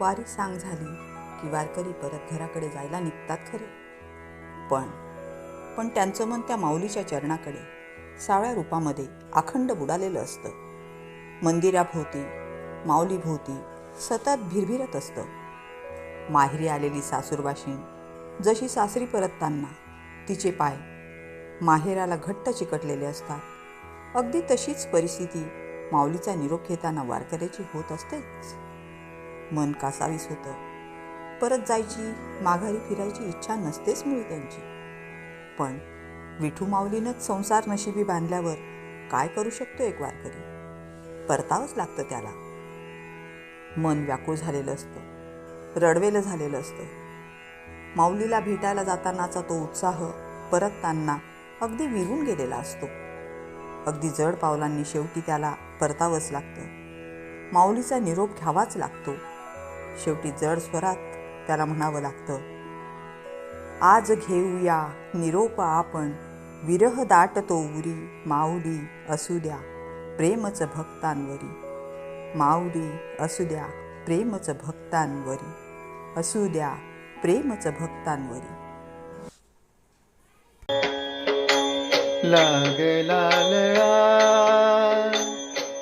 वारी सांग झाली की वारकरी परत घराकडे जायला निघतात खरे. पण पण त्यांचं मन त्या माऊलीच्या चरणाकडे सावळ्या रूपामध्ये अखंड बुडालेलं असतं. मंदिराभोवती माऊलीभोवती सतत भिरभिरत असतं. माहेरी आलेली सासूरवाशीण जशी सासरी परतताना तिचे पाय माहेराला घट्ट चिकटलेले असतात. अगदी तशीच परिस्थिती माऊलीचा निरोप घेताना वारकऱ्याची होत असतेच. मन कासावीस होतं. परत जायची माघारी फिरायची इच्छा नसतेच मुळी त्यांची. पण विठू माऊलीनंच संसार नशिबी बांधल्यावर काय करू शकतो एक वारकरी? परतावंच लागतं त्याला. मन व्याकुळ झालेलं असतं. रडवेलं झालेलं असतं. माऊलीला भेटायला जातानाचा तो उत्साह परतताना अगदी विरून गेलेला असतो. अगदी जड पावलांनी शेवटी त्याला परतावंच लागतं. माऊलीचा निरोप घ्यावाच लागतो. शेवटी जड स्वरात त्याला म्हणावं लागतं. आज घेऊया निरोप आपण विरह दाटतो उरी माऊली असू द्या प्रेमच भक्तांवरी. माऊली असू द्या प्रेमच भक्तांवरी. असू द्या प्रेमच भक्तांवरी. लागला लळा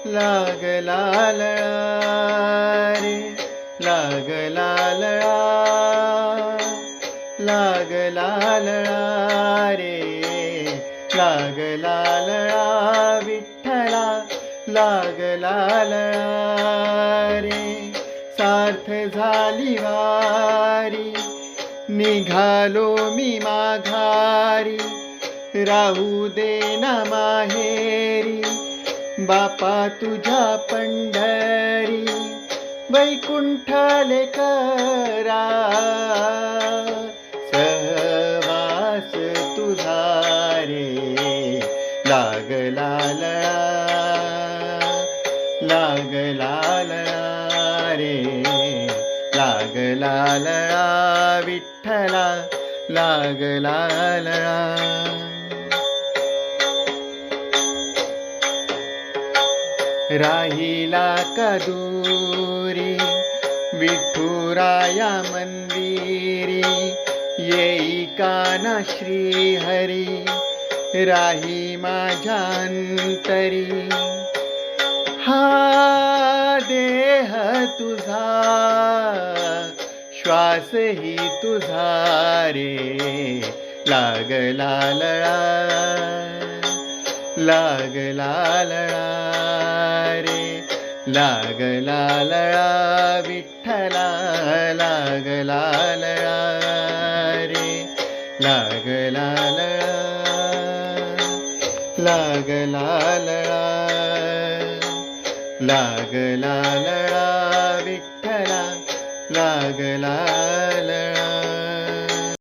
लागला लळा रे. लागला लळा लागला लळा रे. लागला लळा विठ्ठला लागला लळा रे. सार्थ झाली वारी निघालो मी माघारी. राहू दे ना माहेरी बापा तुझ्या पंढर. वैकुंठलेकरा सहवास तुझा रे लागला लळा लागला लळा रे लागला लळा विठ्ठला लागला लळा राहिला कदूरी विठुराया मंदिरी येई काना श्रीहरी राही माझ्या अंतरी. हा देह तुझा श्वास ही तुझा रे लागला लळा. लागला लळा रे लागला लळा विठ्ठला लागला लळा रे लागला लळा लागला लळा लागला लळा विठ्ठला लागला लळा